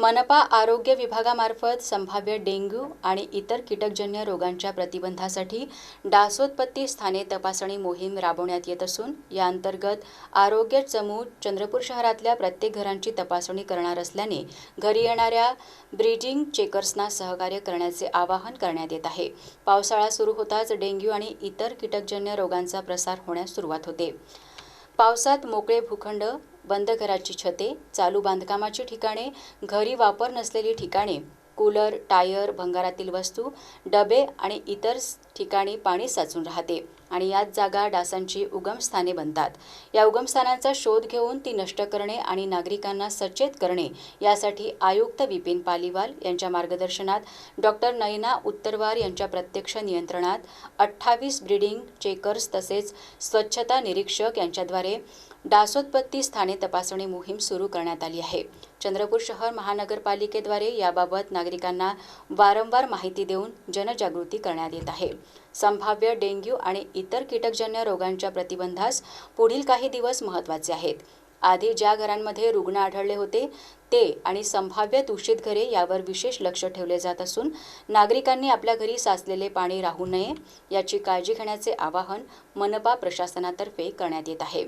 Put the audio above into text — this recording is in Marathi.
मनपा आरोग्य विभागामार्फत संभाव्य डेंग्यू आणि इतर कीटकजन्य रोगांच्या प्रतिबंधासाठी डासोत्पत्ती स्थाने तपासणी मोहीम राबवण्यात येत असून या अंतर्गत आरोग्य चमू चंद्रपूर शहरातल्या प्रत्येक घरांची तपासणी करणार असल्याने घरी येणाऱ्या ब्रिजिंग चेकर्सना सहकार्य करण्याचे आवाहन करण्यात येत आहे. पावसाळा सुरू होताच डेंग्यू आणि इतर कीटकजन्य रोगांचा प्रसार होण्यास सुरुवात होते. पावसात मोकळे भूखंड बंद घराची छते चालू बांधकामाची ठिकाणे घरी वापर नसलेली ठिकाणे कूलर टायर भंगारातील वस्तू डबे आणि इतर ठिकाणी पाणी साचून राहते आणि याच जागा डासांची उगमस्थाने बनतात. या उगमस्थानांचा शोध घेऊन ती नष्ट करणे आणि नागरिकांना सचेत करणे यासाठी आयुक्त विपिन पालिवाल यांच्या मार्गदर्शनात डॉक्टर नयना उत्तरवार यांच्या प्रत्यक्ष नियंत्रणात अठ्ठावीस ब्रीडिंग चेकर्स तसेच स्वच्छता निरीक्षक यांच्याद्वारे डासोत्पत्ती स्थाने तपासणी मोहीम सुरू करण्यात आली आहे. चंद्रपूर शहर महानगरपालिकेद्वारे याबाबत नागरिकांना वारंवार माहिती देऊन जनजागृती करण्यात येत आहे. संभाव्य डेंग्यू आणि इतर कीटकजन्य रोगांच्या प्रतिबंधास पुढील काही दिवस महत्त्वाचे आहेत. आधी ज्या घरांमध्ये रुग्ण आढळले होते ते आणि संभाव्य दूषित घरे यावर विशेष लक्ष ठेवले जात असून नागरिकांनी आपल्या घरी साचलेले पाणी राहू नये याची काळजी घेण्याचे आवाहन मनपा प्रशासनातर्फे करण्यात येत आहे.